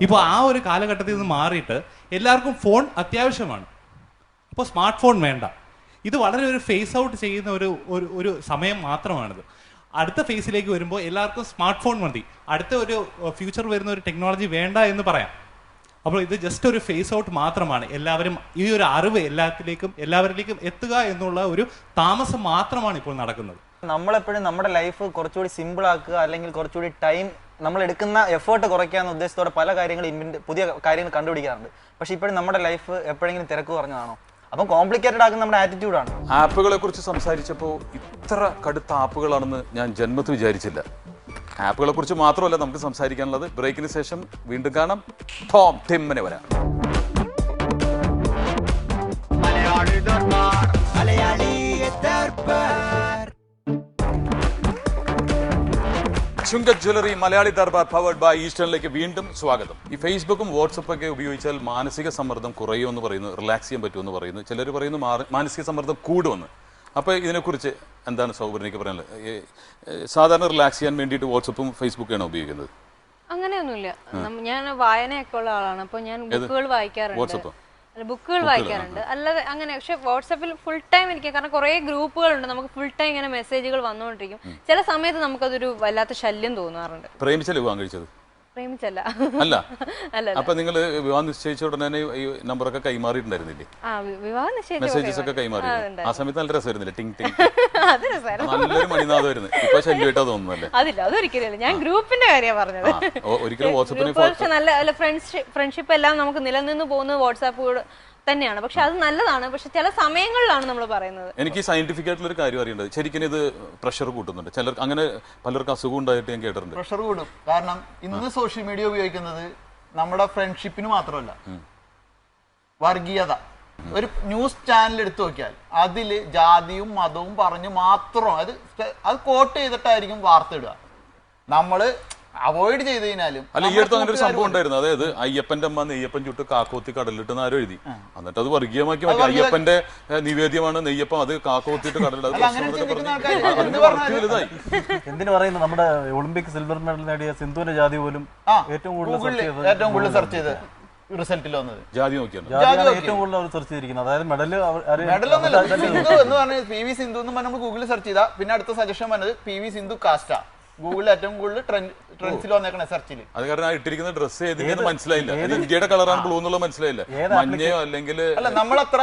ഇപ്പോൾ ആ ഒരു കാലഘട്ടത്തിൽ നിന്ന് മാറിയിട്ട് എല്ലാവർക്കും ഫോൺ അത്യാവശ്യമാണ്. അപ്പോൾ സ്മാർട്ട് ഫോൺ വേണ്ട. ഇത് വളരെ ഒരു ഫേസ് ഔട്ട് ചെയ്യുന്ന ഒരു ഒരു സമയം മാത്രമാണിത്. അടുത്ത ഫേസിലേക്ക് വരുമ്പോൾ എല്ലാവർക്കും സ്മാർട്ട് ഫോൺ മതി. അടുത്ത ഒരു ഫ്യൂച്ചർ വരുന്ന ഒരു ടെക്നോളജി വേണ്ട എന്ന് പറയാം. അപ്പോൾ ഇത് ജസ്റ്റ് ഒരു ഫേസ് ഔട്ട് മാത്രമാണ്. എല്ലാവരും ഈ ഒരു അറിവ് എല്ലാത്തിലേക്കും എല്ലാവരിലേക്കും എത്തുക എന്നുള്ള ഒരു താമസം മാത്രമാണ് ഇപ്പോൾ നടക്കുന്നത്. നമ്മളെപ്പോഴും നമ്മുടെ ലൈഫ് കുറച്ചുകൂടി സിമ്പിൾ ആക്കുക അല്ലെങ്കിൽ കുറച്ചുകൂടി ടൈം നമ്മൾ എടുക്കുന്ന എഫേർട്ട് കുറയ്ക്കാന്ന ഉദ്ദേശത്തോടെ പല കാര്യങ്ങൾ ഇൻവെന്റ് പുതിയ കാര്യങ്ങൾ കണ്ടുപിടിക്കാറുണ്ട്. പക്ഷെ ഇപ്പോഴും നമ്മുടെ ലൈഫ് എപ്പോഴെങ്കിലും തിരക്ക് കുറഞ്ഞതാണോ? അപ്പം കോംപ്ലിക്കേറ്റഡ് ആക്കുന്ന നമ്മുടെ ആറ്റിറ്റ്യൂഡാണ് ആപ്പുകളെ കുറിച്ച് സംസാരിച്ചപ്പോൾ ഇത്ര കടുത്ത ആപ്പുകളാണെന്ന് ഞാൻ ജന്മത്ത് വിചാരിച്ചില്ല. ആപ്പുകളെ കുറിച്ച് മാത്രമല്ല നമുക്ക് സംസാരിക്കാനുള്ളത്. ബ്രേക്കിന് ശേഷം വീണ്ടും കാണാം. ടോം ടിമ്മിനെ വരാം. Chunga jewellery Malayali Darbar powered by ഈസ്റ്റേണിലേക്ക് വീണ്ടും സ്വാഗതം. ഈ ഫേസ്ബുക്കും വാട്സപ്പൊക്കെ ഉപയോഗിച്ചാൽ മാനസിക സമ്മർദ്ദം കുറയുമെന്ന് പറയുന്നു റിലാക്സ് ചെയ്യാൻ പറ്റുമെന്ന് പറയുന്നു. ചിലർ പറയുന്നു മാനസിക സമ്മർദ്ദം കൂടുമെന്ന്. അപ്പോൾ ഇതിനെക്കുറിച്ച് എന്താണ് സൗകര്യക്ക് പറയാനുള്ളത്? സാധാരണ റിലാക്സ് ചെയ്യാൻ വേണ്ടിയിട്ട് വാട്സപ്പും ഫേസ്ബുക്കാണ് ഉപയോഗിക്കുന്നത്? അങ്ങനെയൊന്നുമില്ല. ഞാൻ വായനയൊക്കെ ഉള്ള ആളാണ്. അപ്പോൾ ഞാൻ ബുക്കുകൾ വായിക്കാറുണ്ട്. വാട്സപ്പോ? ബുക്കുകൾ വായിക്കാറുണ്ട്. അല്ലാതെ അങ്ങനെ പക്ഷെ വാട്സപ്പിൽ ഫുൾ ടൈം എനിക്ക് കാരണം കുറെ ഗ്രൂപ്പുകളുണ്ട്. നമുക്ക് ഫുൾ ടൈം ഇങ്ങനെ മെസ്സേജുകൾ വന്നുകൊണ്ടിരിക്കും. ചില സമയത്ത് നമുക്കതൊരു വല്ലാത്ത ശല്യം തോന്നാറുണ്ട്. പ്രേമിച്ചല്ലേ വിവാഹം കഴിച്ചത്? പ്രേമിച്ചല്ല. അല്ല. അല്ല അപ്പൊ നിങ്ങൾ വിവാഹം നിശ്ചയിച്ച ഉടനെ ഈ നമ്പറൊക്കെ കൈമാറിയിട്ടുണ്ടായിരുന്നില്ലേ? ആ വിവാഹം മെസ്സേജസ് ഒക്കെ കൈമാറി. ആ, സമയത്ത് നല്ല രസമായിരുന്നില്ലേ? ടിങ് ടിങ്. [laughs] നല്ലൊരു മണിനാഥമായിരുന്നു ഇപ്പൊ ശല്യമായിട്ടാ തോന്നുന്നല്ലേ? അതില്ല അതൊരിക്കലും ഞാൻ ഗ്രൂപ്പിന്റെ കാര്യമാണ് പറഞ്ഞത്. ഒരിക്കലും വാട്സപ്പിന് നല്ല ഫ്രണ്ട്ഷിപ്പ് എല്ലാം നമുക്ക് നിലനിന്ന് പോകുന്നത് വാട്സാപ്പ് തന്നെയാണ്. പക്ഷെ അത് നല്ലതാണ്. പക്ഷെ ചില സമയങ്ങളിലാണ് നമ്മൾ പറയുന്നത്. എനിക്ക് സയന്റിഫിക് ആയിട്ടുള്ള ഒരു കാര്യം അറിയേണ്ടത്. ശരിക്കും ഇത് പ്രഷർ കൂട്ടുന്നുണ്ട്. ചിലർക്ക് അങ്ങനെ പലർക്കും അസുഖം ഉണ്ടായിട്ട് ഞാൻ കേട്ടിട്ടുണ്ട്. പ്രഷർ കൂടും. കാരണം ഇന്ന് സോഷ്യൽ മീഡിയ ഉപയോഗിക്കുന്നത് നമ്മുടെ ഫ്രണ്ട്ഷിപ്പിന് മാത്രമല്ല. വർഗീയത. ഒരു ന്യൂസ് ചാനൽ എടുത്തു നോക്കിയാൽ അതിൽ ജാതിയും മതവും പറഞ്ഞു മാത്രം അത് അത് കോട്ട് ചെയ്തിട്ടായിരിക്കും വാർത്ത ഇടുക. നമ്മൾ അവോയ്ഡ് ചെയ്ത് കഴിഞ്ഞാലും അല്ല ഈ അടുത്ത് അങ്ങനെ ഒരു സംഭവം ഉണ്ടായിരുന്നു അതായത് അയ്യപ്പന്റെ അമ്മ നെയ്യപ്പൻ ചുട്ട് കാക്കോത്തി കടലിട്ട് ആരോ എഴുതി എന്നിട്ട് അത് വർഗീയമാക്കി മാറ്റി. അയ്യപ്പന്റെ നിവേദ്യമാണ് നെയ്യപ്പം. അത് കാക്കോത്തിട്ട് കടലിട്ട് എന്തിനു പറയുന്നത് നമ്മുടെ ഒളിമ്പിക് സിൽവർ മെഡൽ നേടിയ സിന്ധുവിന്റെ ജാതി പോലും ഏറ്റവും കൂടുതൽ ഏറ്റവും കൂടുതൽ സെർച്ച് ചെയ്ത് റിസൾട്ടിൽ വന്നത്. ജാതി നോക്കിയാണ്. ഏറ്റവും കൂടുതൽ അവർ സെർച്ച് ചെയ്തിരിക്കുന്നത്. അതായത് മെഡൽ മെഡലൊന്നുമില്ല സിന്ധു എന്ന് പറഞ്ഞാൽ പി വി സിന്ധു എന്ന് പറഞ്ഞാൽ നമ്മൾ ഗൂഗിളിൽ സെർച്ച് ചെയ്താൽ പിന്നെ അടുത്ത സജഷൻ വന്നത് പി വി സിന്ധു കാസ്റ്റ ഗൂഗിളിൽ ഏറ്റവും കൂടുതൽ ട്രെൻഡ്സിൽ വന്നേക്കണേ സെർച്ചിൽ അത് കാരണം ആ ഇട്ടിരിക്കുന്ന ഡ്രസ്സ് ഏതെങ്കിലും മനസ്സിലായില്ല. ഇത് ഇന്ത്യയുടെ കളറാണ് ബ്ലൂ എന്നുള്ളത് മനസ്സിലായില്ല. മഞ്ഞയോ അല്ലെങ്കിൽ അല്ല നമ്മൾ അത്ര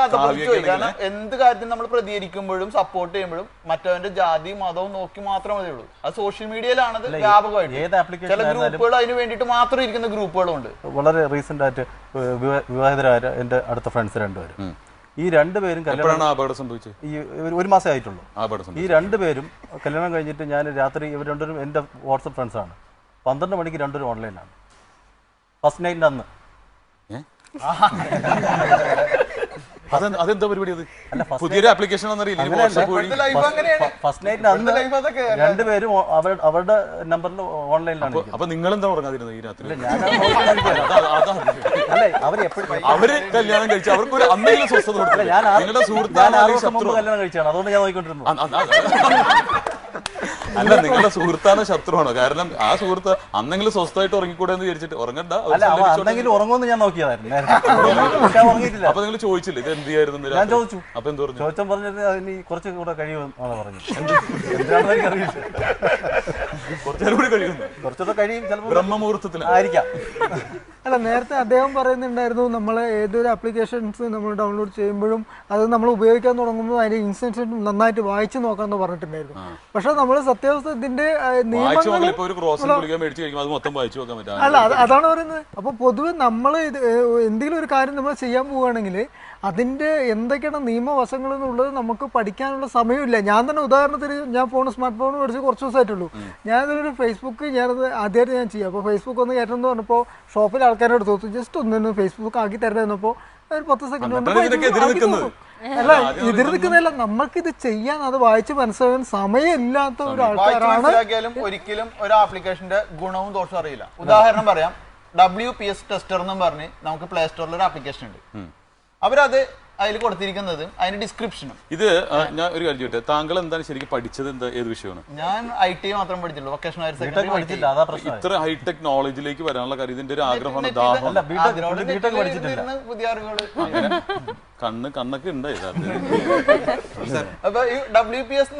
കാരണം എന്ത് കാര്യത്തിൽ നമ്മൾ പ്രതികരിക്കുമ്പോഴും സപ്പോർട്ട് ചെയ്യുമ്പോഴും മറ്റവന്റെ ജാതി മതവും നോക്കി മാത്രമേ മതിയുള്ളൂ. അത് സോഷ്യൽ മീഡിയയിലാണ് അത് വ്യാപകമായിട്ട്. ചില ഗ്രൂപ്പുകൾ അതിന് വേണ്ടിയിട്ട് മാത്രം ഇരിക്കുന്ന ഗ്രൂപ്പുകളും ഉണ്ട് വളരെ റീസെന്റ് ആയിട്ട് വിവാ- വിവാഹിതരായ എന്റെ അടുത്ത ഫ്രണ്ട്സ് രണ്ടുപേരും. ഈ രണ്ടുപേരും കല്യാണം അപകടം സംഭവിച്ചത്? ഈ ഒരു- മാസം ആയിട്ടുള്ളൂ. ഈ രണ്ടുപേരും കല്യാണം കഴിഞ്ഞിട്ട് ഞാൻ രാത്രി ഇവർ രണ്ടുപേരും എന്റെ വാട്സപ്പ് ഫ്രണ്ട്സാണ് പന്ത്രണ്ട് മണിക്ക് രണ്ടുപേരും ഓൺലൈനാണ് ഫസ്റ്റ് നൈറ്റിന്റെ അന്ന്. അതെന്താ അതെന്താ പരിപാടി അത്? പുതിയൊരു ആപ്ലിക്കേഷൻ ഫസ്റ്റ് നൈറ്റിന് അന്ന് രണ്ടുപേരും അവരുടെ അവരുടെ നമ്പറിൽ ഓൺലൈനിലാണ് അപ്പൊ- നിങ്ങൾ എന്താ ഉറങ്ങാതിരുന്നത് ഈ രാത്രി? അല്ലേ അവർ എപ്പോഴും അവർ കല്യാണം കഴിച്ചു അവർക്ക് ഒരു അന്നെങ്കിലും സ്വസ്ഥത കൊടുത്തില്ല. നിങ്ങളുടെ ശത്രു കല്യാണം കഴിച്ചാണ് അതുകൊണ്ട് ഞാൻ നോക്കിക്കൊണ്ടിരുന്നു. അല്ല നിങ്ങളുടെ സുഹൃത്താണോ ശത്രുവാണോ? കാരണം ആ സുഹൃത്ത് അന്നെങ്കിലും സ്വസ്ഥമായിട്ട് ഉറങ്ങിക്കൂടെ എന്ന് വിചാരിച്ചിട്ട് ഉറങ്ങണ്ട അല്ല അവ സല്ലപിച്ചോട്ടെ. അന്നെങ്കിലും ഉറങ്ങുമെന്ന് ഞാൻ നോക്കിയതായിരുന്നു നേരത്തെ. പക്ഷെ അവൻ ഉറങ്ങിയിട്ടില്ല. അപ്പൊ നിങ്ങൾ ചോദിച്ചില്ല ഇത് എന്ത് ചെയ്യായിരുന്നു ഞാൻ? ചോദിച്ചു. അപ്പൊ എന്ത് പറഞ്ഞു? ചോദിച്ചാൽ പറഞ്ഞത് അതിന് കുറച്ച് കൂടെ കഴിയുമെന്നാണ് പറഞ്ഞത്. എന്ത് എന്തിനാണെന്ന് എനിക്കറിയില്ല കുറച്ചുകൂടെ കൂടി കഴിയുന്നു കുറച്ചുകൂടെ കഴിയും ചിലപ്പോൾ ബ്രഹ്മമുഹൂർത്തത്തിൽ ആയിരിക്കാം. അല്ല നേരത്തെ അദ്ദേഹം പറയുന്നുണ്ടായിരുന്നു നമ്മൾ ഏതൊരു ആപ്ലിക്കേഷൻസ് നമ്മൾ ഡൗൺലോഡ് ചെയ്യുമ്പോഴും അത് നമ്മൾ ഉപയോഗിക്കാൻ തുടങ്ങുമ്പോൾ അതിന്റെ ഇൻസ്റ്റൻഷൻ നന്നായിട്ട് വായിച്ചു നോക്കാമെന്ന് പറഞ്ഞിട്ടുണ്ടായിരുന്നു. പക്ഷെ നമ്മൾ സത്യാവസ്ഥ ഇതിന്റെ അല്ല അതാണ് പറയുന്നത്. അപ്പൊ പൊതുവെ നമ്മൾ ഇത് എന്തെങ്കിലും ഒരു കാര്യം നമ്മൾ ചെയ്യാൻ പോവുകയാണെങ്കിൽ അതിന്റെ എന്തൊക്കെയാണ് നിയമവശങ്ങൾ എന്നുള്ളത് നമുക്ക് പഠിക്കാനുള്ള സമയമില്ല. ഞാൻ തന്നെ ഉദാഹരണത്തിന് ഞാൻ ഫോൺ സ്മാർട്ട് ഫോൺ മേടിച്ച് കുറച്ച് ദിവസമായിട്ടുള്ളൂ. ഞാനതൊരു ഫേസ്ബുക്ക് ഞാനത് ആദ്യമായിട്ട് ഞാൻ ചെയ്യാം അപ്പോൾ ഫേസ്ബുക്ക് ഒന്ന് കയറ്റണം എന്ന് പറഞ്ഞപ്പോൾ ഷോപ്പിൽ ആൾക്കാരോട് തോത്തു ജസ്റ്റ് ഒന്ന് ഫേസ്ബുക്ക് ആക്കി തരുന്നപ്പോൾ ഒരു പത്ത് സെക്കൻഡ് കൊണ്ട് അല്ല എതിർ നിൽക്കുന്നതല്ല നമ്മൾക്ക് ഇത് ചെയ്യാൻ അത് വായിച്ച് മനസ്സിലാക്കാൻ സമയമില്ലാത്ത ഒരു ആൾക്കാരാണ് ഒരിക്കലും ഒരു ആപ്ലിക്കേഷന്റെ ഗുണവും ദോഷവും അറിയില്ല. ഉദാഹരണം പറയാം. ഡബ്ല്യു പി എസ് ടെസ്റ്റർ എന്നും പറഞ്ഞ് നമുക്ക് പ്ലേ സ്റ്റോറിൽ ഒരു ആപ്ലിക്കേഷൻ ഉണ്ട്. അവരത് അതിൽ കൊടുത്തിരിക്കുന്നത് അതിന്റെ ഡിസ്ക്രിപ്ഷനും ഇത് ഞാൻ ഒരു കാര്യം ചോദിച്ചത് താങ്കൾ എന്താണ് ശരിക്കും പഠിച്ചത് എന്താ ഏത് വിഷയമാണ്? ഞാൻ ഐ ടി മാത്രം പഠിച്ചുള്ളൂ വൊക്കേഷണൽ ഹയർ പഠിച്ചില്ല അതാ പ്രശ്നം. ഇത്ര ഹൈടെക് നോളജിലേക്ക് വരാനുള്ള കാര്യം ഇതിന്റെ ഒരു ആഗ്രഹമാണ് ദാഹം. പുതിയ അറിവുകൾ കണ്ണ് കണ്ണൊക്കെ ഉണ്ട് [laughs] അപ്പൊ ഈ ഡബ്ല്യു പി എസ്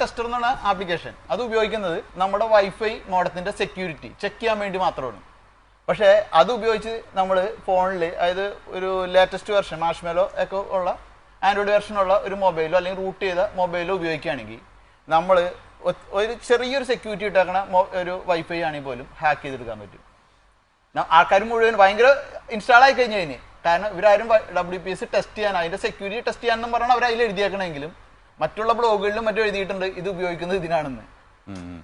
ടെസ്റ്റർ എന്ന് പറഞ്ഞ ആപ്ലിക്കേഷൻ അത് ഉപയോഗിക്കുന്നത് നമ്മുടെ വൈഫൈ മോഡത്തിന്റെ സെക്യൂരിറ്റി ചെക്ക് ചെയ്യാൻ വേണ്ടി മാത്രമാണ്. പക്ഷേ അത് ഉപയോഗിച്ച് നമ്മൾ ഫോണിൽ അതായത് ഒരു ലേറ്റസ്റ്റ് വെർഷൻ മാഷ്മേലോ ഒക്കെ ഉള്ള ആൻഡ്രോയിഡ് വെർഷനുള്ള ഒരു മൊബൈലോ അല്ലെങ്കിൽ റൂട്ട് ചെയ്ത മൊബൈലോ ഉപയോഗിക്കുകയാണെങ്കിൽ നമ്മൾ ഒരു ചെറിയൊരു സെക്യൂരിറ്റി ഇട്ടേക്കണ ഒരു വൈഫൈ ആണെങ്കിൽ പോലും ഹാക്ക് ചെയ്തെടുക്കാൻ പറ്റും. ആൾക്കാർ മുഴുവൻ ഭയങ്കര ഇൻസ്റ്റാൾ ആയി കഴിഞ്ഞു കഴിഞ്ഞ്. കാരണം ഇവരാരും ഡബ്ല്യു പി എസ് ടെസ്റ്റ് ചെയ്യാൻ അതിന്റെ സെക്യൂരിറ്റി ടെസ്റ്റ് ചെയ്യാനെന്നും പറഞ്ഞാൽ അവർ അതിൽ എഴുതിയേക്കണമെങ്കിലും മറ്റുള്ള ബ്ലോഗുകളിലും മറ്റും എഴുതിയിട്ടുണ്ട് ഇത് ഉപയോഗിക്കുന്നത് ഇതിനാണെന്ന്.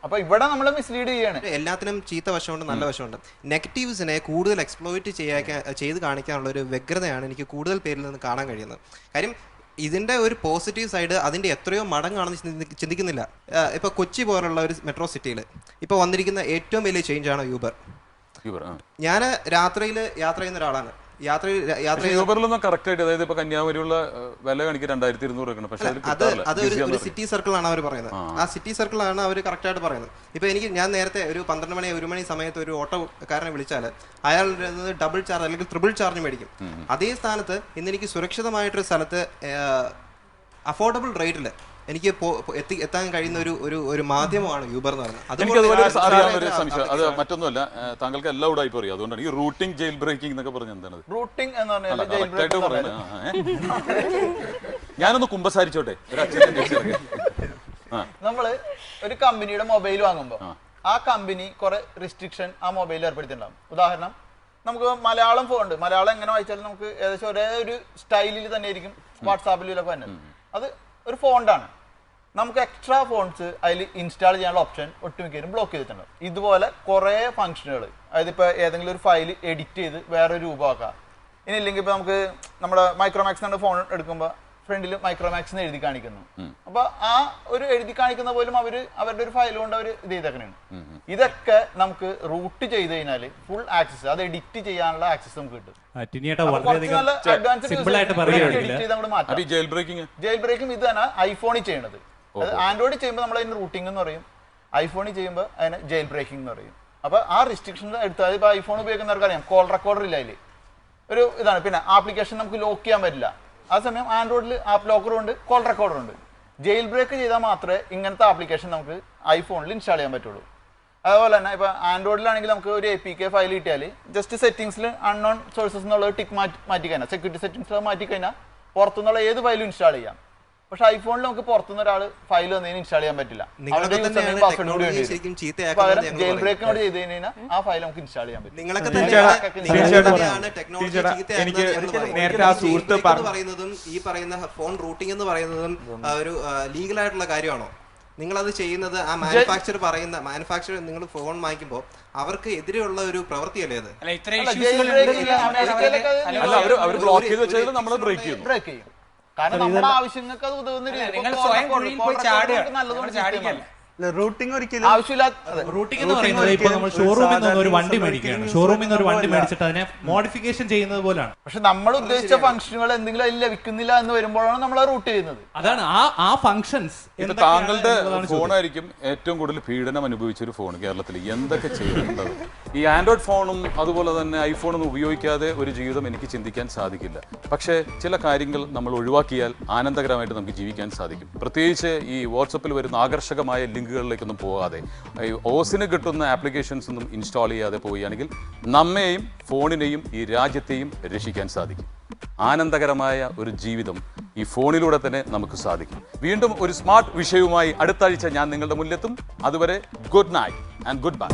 അപ്പൊ ഇവിടെ നമ്മൾ മിസ്ലീഡ് ചെയ്യാണ്. എല്ലാത്തിനും ചീത്ത വശമുണ്ട് നല്ല വശമുണ്ട്. നെഗറ്റീവ്സിനെ കൂടുതൽ എക്സ്പ്ലോയിറ്റ് ചെയ്യാൻ ചെയ്ത് കാണിക്കാനുള്ള ഒരു വ്യഗ്രതയാണ് എനിക്ക് കൂടുതൽ പേരിൽ നിന്ന് കാണാൻ കഴിയുന്നത്. കാര്യം ഇതിന്റെ ഒരു പോസിറ്റീവ് സൈഡ് അതിന്റെ എത്രയോ മടങ്ങാണെന്ന് ചിന്തി- ചിന്തിക്കുന്നില്ല. ഇപ്പൊ കൊച്ചി പോലുള്ള ഒരു മെട്രോ സിറ്റിയിൽ ഇപ്പൊ വന്നിരിക്കുന്ന ഏറ്റവും വലിയ ചേഞ്ച് ആണ് യൂബർ ഞാൻ രാത്രിയിൽ യാത്ര ചെയ്യുന്ന ഒരാളാണ്. യാത്ര യാത്ര യൂബറിലൊന്നും കറക്റ്റ് ആയിട്ട് അതായത് ഇപ്പൊ കന്യാകുമാരിയുള്ള വില കാണിക്കുക രണ്ടായിരത്തി ഇരുന്നൂറ് വെക്കണം പക്ഷെ അതൊരു അത് അത് ഒരു-. സിറ്റി സർക്കിൾ ആണ് അവർ പറയുന്നത്. ആ. സിറ്റി സർക്കിൾ ആണ് അവർ കറക്റ്റ് ആയിട്ട് പറയുന്നത്. ഇപ്പൊ എനിക്ക് ഞാൻ നേരത്തെ ഒരു പന്ത്രണ്ട് മണി ഒരു മണി സമയത്ത് ഒരു ഓട്ടോക്കാരനെ വിളിച്ചാൽ അയാൾ ഡബിൾ ചാർജ് അല്ലെങ്കിൽ ട്രിപ്പിൾ ചാർജ് മേടിക്കും. അതേ സ്ഥാനത്ത് ഇന്ന് എനിക്ക് സുരക്ഷിതമായിട്ടൊരു സ്ഥലത്ത് അഫോർഡബിൾ റേറ്റിൽ എനിക്ക് എത്തി എത്താൻ കഴിയുന്ന ഒരു ഒരു ഒരു മാധ്യമമാണ് യൂബർ എന്ന് പറയുന്നത്. എനിക്ക് അതുപോലെ അതുപോലെ ഒരു വേറെ സംശയം. അത് മറ്റൊന്നുമല്ല താങ്കൾക്ക് എല്ലാം ഉടായ്പ അറിയാം. അതുകൊണ്ടാണ് ഈ റൂട്ടിംഗ് ജയിൽ ബ്രേക്കിംഗ് എന്നൊക്കെ പറഞ്ഞ എന്താണ്? റൂട്ടിംഗ് എന്ന് പറഞ്ഞാൽ? ഞാനൊന്ന് കുമ്പസാരിച്ചോട്ടെ. നമ്മൾ ഒരു കമ്പനിയുടെ മൊബൈൽ വാങ്ങുമ്പോൾ ആ. കമ്പനി കുറെ റിസ്ട്രിക്ഷൻ ആ മൊബൈലിൽ ഏർപ്പെടുത്തിയിട്ടുണ്ടാകും ഉദാഹരണം നമുക്ക് മലയാളം ഫോൺ ഉണ്ട്. മലയാളം എങ്ങനെ വായിച്ചാലും നമുക്ക് ഏകദേശം ഒരേ ഒരു സ്റ്റൈലിൽ തന്നെ ആയിരിക്കും വാട്സാപ്പിലൊക്കെ വരുന്നത്. അത് ഒരു ഫോണ്ടാണ് നമുക്ക് എക്സ്ട്രാ ഫോൺസ് അതിൽ ഇൻസ്റ്റാൾ ചെയ്യാനുള്ള ഓപ്ഷൻ ഒട്ടുമിക്കലും ബ്ലോക്ക് ചെയ്തിട്ടുണ്ട്. ഇതുപോലെ കുറേ ഫംഗ്ഷനുകൾ അതായത് ഇപ്പോൾ ഏതെങ്കിലും ഒരു ഫയൽ എഡിറ്റ് ചെയ്ത് വേറെ രൂപമാക്കാം. ഇനി ഇല്ലെങ്കിൽ ഇപ്പോൾ നമുക്ക് നമ്മുടെ മൈക്രോമാക്സ് ഫോൺ എടുക്കുമ്പോൾ ഫ്രണ്ടിൽ മൈക്രോമാക്സ് എന്ന് എഴുതി കാണിക്കുന്നു. അപ്പോൾ ആ ഒരു എഴുതി കാണിക്കുന്ന പോലും അവർ അവരുടെ ഒരു ഫയൽ കൊണ്ട് അവർ ഇത് ചെയ്തേക്കണേണ്. ഇതൊക്കെ നമുക്ക് റൂട്ട് ചെയ്ത് കഴിഞ്ഞാൽ ഫുൾ ആക്സസ് അത് എഡിറ്റ് ചെയ്യാനുള്ള ആക്സസ് നമുക്ക് കിട്ടും. ജയിൽ ബ്രേക്കിംഗ് ജയിൽ ബ്രേക്കും ഇത് തന്നെ ഐഫോണിൽ ചെയ്യണത്. ആൻഡ്രോയിഡ് ചെയ്യുമ്പോൾ നമ്മൾ അതിന് റൂട്ടിംഗ് എന്ന് പറയും. ഐഫോണിൽ ചെയ്യുമ്പോൾ അതിന് ജയിൽ ബ്രേക്കിംഗ് എന്ന് പറയും. അപ്പോൾ ആ റിസ്ട്രിക്ഷൻ എടുത്താൽ ഇപ്പോൾ ഐഫോൺ ഉപയോഗിക്കുന്നവർക്ക് അറിയാം. കോൾ റെക്കോർഡർ ഇല്ല അതിൽ ഒരു ഇതാണ്. പിന്നെ ആപ്ലിക്കേഷൻ നമുക്ക് ലോക്ക് ചെയ്യാൻ പറ്റില്ല. ആ സമയം ആൻഡ്രോയിഡിൽ ആപ്പ് ലോക്കറും ഉണ്ട് കോൾ റെക്കോർഡറും ഉണ്ട്. ജയിൽ ബ്രേക്ക് ചെയ്താൽ മാത്രമേ ഇങ്ങനത്തെ ആപ്ലിക്കേഷൻ നമുക്ക് ഐഫോണിൽ ഇൻസ്റ്റാൾ ചെയ്യാൻ പറ്റുള്ളൂ. അതുപോലെ തന്നെ ഇപ്പോൾ ആൻഡ്രോയിഡിലാണെങ്കിൽ നമുക്ക് ഒരു എ പി കെ ഫയൽ കിട്ടിയാൽ ജസ്റ്റ് സെറ്റിംഗ്സിൽ അൺനോൺ സോഴ്സസ് എന്നുള്ള ടിക്ക് മാറ്റി മാറ്റി കഴിഞ്ഞാൽ സെക്യൂരിറ്റി സെറ്റിംഗ്സ് മാറ്റി കഴിഞ്ഞാൽ പുറത്തുനിന്നുള്ള ഏത് ഫയലും ഇൻസ്റ്റാൾ ചെയ്യാം. പക്ഷെ ഐഫോണിൽ നമുക്ക് പുറത്തുനിന്ന് ഒരാൾ ഫയൽ വന്നതിന് ഇൻസ്റ്റാൾ ചെയ്യാൻ പറ്റില്ല. പകരം ജയിൽ ബ്രേക്ക് കൂടി ചെയ്ത് കഴിഞ്ഞാൽ ആ ഫയൽ നമുക്ക് ഇൻസ്റ്റാൾ ചെയ്യാൻ പറ്റും. പറയുന്നതും. ഈ പറയുന്ന ഫോൺ റൂട്ടിംഗ് എന്ന് പറയുന്നതും ഒരു ലീഗൽ ആയിട്ടുള്ള കാര്യമാണോ? നിങ്ങൾ അത് ചെയ്യുന്നത് ആ മാനുഫാക്ചർ പറയുന്ന മാനുഫാക്ചർ നിങ്ങൾ ഫോൺ വാങ്ങിക്കുമ്പോൾ അവർക്ക് എതിരെയുള്ള ഒരു പ്രവൃത്തിയല്ലേ അത് ബ്രേക്ക് ചെയ്യും. കാരണം നമ്മുടെ ആവശ്യങ്ങൾക്ക് അത് ഉതകുന്ന നല്ലതുകൊണ്ട് രീതിയിൽ റൂട്ടിംഗ് ഒരിക്കലും ആവശ്യമില്ലാത്ത റൂട്ടിംഗ് എന്ന് പറയുന്നത് ഇപ്പൊ നമ്മൾ ഷോറൂമിൽ നിന്ന് ഒരു വണ്ടി മേടിക്കുകയാണ്. ഷോറൂമിൽ നിന്ന് ഒരു വണ്ടി മേടിച്ചിട്ട് അതിനെ മോഡിഫിക്കേഷൻ ചെയ്യുന്നത് പോലാണ്. പക്ഷെ നമ്മൾ ഉദ്ദേശിച്ച ഫംഗ്ഷനുകൾ എന്തെങ്കിലും അതിൽ ലഭിക്കുന്നില്ല എന്ന് വരുമ്പോഴാണ് നമ്മൾ റൂട്ട് ചെയ്യുന്നത്. അതാണ് ആ ആ ഫങ്ഷൻസ് ഇപ്പൊ താങ്കളുടെ ഫോണായിരിക്കും ഏറ്റവും കൂടുതൽ പീഡനം അനുഭവിച്ച ഒരു ഫോൺ കേരളത്തിൽ. എന്തൊക്കെ ചെയ്യുന്നുണ്ടത് ഈ ആൻഡ്രോയിഡ് ഫോണും അതുപോലെ തന്നെ ഐഫോണും ഉപയോഗിക്കാതെ ഒരു ജീവിതം എനിക്ക് ചിന്തിക്കാൻ സാധിക്കില്ല. പക്ഷേ ചില കാര്യങ്ങൾ നമ്മൾ ഒഴിവാക്കിയാൽ ആനന്ദകരമായിട്ട് നമുക്ക് ജീവിക്കാൻ സാധിക്കും. പ്രത്യേകിച്ച് ഈ വാട്സപ്പിൽ വരുന്ന ആകർഷകമായ ലിങ്കുകളിലേക്കൊന്നും പോകാതെ. ഈ ഓസിന് കിട്ടുന്ന ആപ്ലിക്കേഷൻസ് ഒന്നും ഇൻസ്റ്റാൾ ചെയ്യാതെ പോവുകയാണെങ്കിൽ നമ്മെയും ഫോണിനെയും ഈ രാജ്യത്തെയും രക്ഷിക്കാൻ സാധിക്കും. ആനന്ദകരമായ ഒരു ജീവിതം ഈ ഫോണിലൂടെ തന്നെ നമുക്ക് സാധിക്കും. വീണ്ടും ഒരു സ്മാർട്ട് വിഷയവുമായി അടുത്ത ആഴ്ച ഞാൻ നിങ്ങളുടെ മുന്നിലെത്തും. അതുവരെ good night and good bye.